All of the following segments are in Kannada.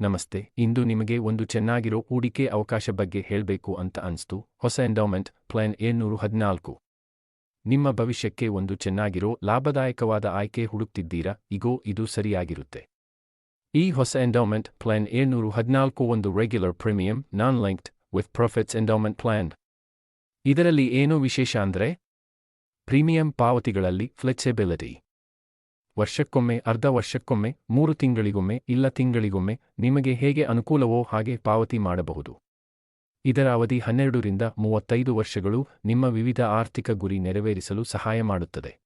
ನಮಸ್ತೆ, ಇಂದು ನಿಮಗೆ ಒಂದು ಚೆನ್ನಾಗಿರೋ ಹೂಡಿಕೆ ಅವಕಾಶ ಬಗ್ಗೆ ಹೇಳಬೇಕು ಅಂತ ಅನ್ಸ್ತು. ಹೊಸ ಎಂಡೌಮೆಂಟ್ ಪ್ಲಾನ್ ಏಳ್ನೂರು ಹದಿನಾಲ್ಕು ನಿಮ್ಮ ಭವಿಷ್ಯಕ್ಕೆ ಒಂದು ಚೆನ್ನಾಗಿರೋ, ಲಾಭದಾಯಕವಾದ ಆಯ್ಕೆ ಹುಡುಕ್ತಿದ್ದೀರಾ? ಇಗೋ, ಇದು ಸರಿಯಾಗಿರುತ್ತೆ. ಈ ಹೊಸ ಎಂಡೌಮೆಂಟ್ ಪ್ಲಾನ್ ಏಳ್ನೂರು ಹದಿನಾಲ್ಕು ಒಂದು regular premium non linked with profits endowment plan ಇದರಲ್ಲಿ ಏನೋ ವಿಶೇಷ ಅಂದ್ರೆ? ಪ್ರೀಮಿಯಂ ಪಾವತಿಗಳಲ್ಲಿ ಫ್ಲೆಕ್ಸಿಬಿಲಿಟಿ ವರ್ಷಕ್ಕೊಮ್ಮೆ, ಅರ್ಧ ವರ್ಷಕ್ಕೊಮ್ಮೆ, ಮೂರು ತಿಂಗಳಿಗೊಮ್ಮೆ ಇಲ್ಲ ತಿಂಗಳಿಗೊಮ್ಮೆ ನಿಮಗೆ ಹೇಗೆ ಅನುಕೂಲವೋ ಹಾಗೆ ಪಾವತಿ ಮಾಡಬಹುದು. ಇದರ ಅವಧಿ ಹನ್ನೆರಡರಿಂದ ಮೂವತ್ತೈದು ವರ್ಷಗಳು ನಿಮ್ಮ ವಿವಿಧ ಆರ್ಥಿಕ ಗುರಿ ನೆರವೇರಿಸಲು ಸಹಾಯ ಮಾಡುತ್ತದೆ.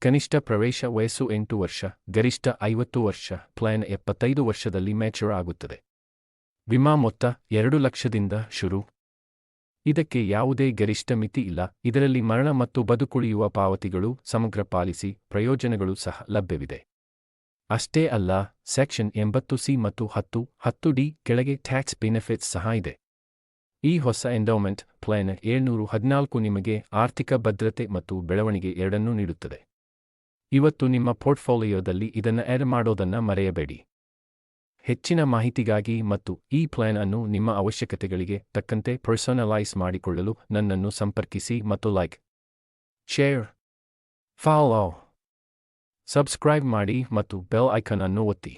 ಕನಿಷ್ಠ ಪ್ರವೇಶ ವಯಸ್ಸು ಎಂಟು ವರ್ಷ, ಗರಿಷ್ಠ ಐವತ್ತು ವರ್ಷ, ಪ್ಲಾನ್ ಎಪ್ಪತ್ತೈದು ವರ್ಷದಲ್ಲಿ ಮ್ಯಾಚ್ಯೂರ್ ಆಗುತ್ತದೆ. ವಿಮಾ ಮೊತ್ತ ಎರಡು ಲಕ್ಷದಿಂದ ಶುರು. ಇದಕ್ಕೆ ಯಾವುದೇ ಗರಿಷ್ಠ ಮಿತಿ ಇಲ್ಲ. ಇದರಲ್ಲಿ ಮರಣ ಮತ್ತು ಬದುಕುಳಿಯುವ ಪಾವತಿಗಳು ಸಮಗ್ರ ಪಾಲಿಸಿ ಪ್ರಯೋಜನಗಳು ಸಹ ಲಭ್ಯವಿದೆ. ಅಷ್ಟೇ ಅಲ್ಲ, ಸೆಕ್ಷನ್ ಎಂಬತ್ತು ಸಿ ಮತ್ತು ಹತ್ತು ಹತ್ತು ಡಿ ಕೆಳಗೆ ಟ್ಯಾಕ್ಸ್ ಬೆನಿಫಿಟ್ಸ್ ಸಹ ಇದೆ. ಈ ಹೊಸ ಎಂಡೌಮೆಂಟ್ ಪ್ಲಾನ್ ಏಳ್ನೂರು ಹದಿನಾಲ್ಕು ನಿಮಗೆ ಆರ್ಥಿಕ ಭದ್ರತೆ ಮತ್ತು ಬೆಳವಣಿಗೆ ಎರಡನ್ನೂ ನೀಡುತ್ತದೆ. ಇವತ್ತು ನಿಮ್ಮ ಪೋರ್ಟ್ಫೋಲಿಯೋದಲ್ಲಿ ಇದನ್ನು ಆ್ಯಡ್ ಮಾಡೋದನ್ನ ಮರೆಯಬೇಡಿ. ಹೆಚ್ಚಿನ ಮಾಹಿತಿಗಾಗಿ ಮತ್ತು ಈ ಪ್ಲಾನ್ ಅನ್ನು ನಿಮ್ಮ ಅವಶ್ಯಕತೆಗಳಿಗೆ ತಕ್ಕಂತೆ ಪರ್ಸನಲೈಸ್ ಮಾಡಿಕೊಳ್ಳಲು ನನ್ನನ್ನು ಸಂಪರ್ಕಿಸಿ ಮತ್ತು ಲೈಕ್, ಶೇರ್, ಫಾಲೋ, ಸಬ್ಸ್ಕ್ರೈಬ್ ಮಾಡಿ ಮತ್ತು ಬೆಲ್ ಐಕನ್ ಅನ್ನು ಒತ್ತಿ.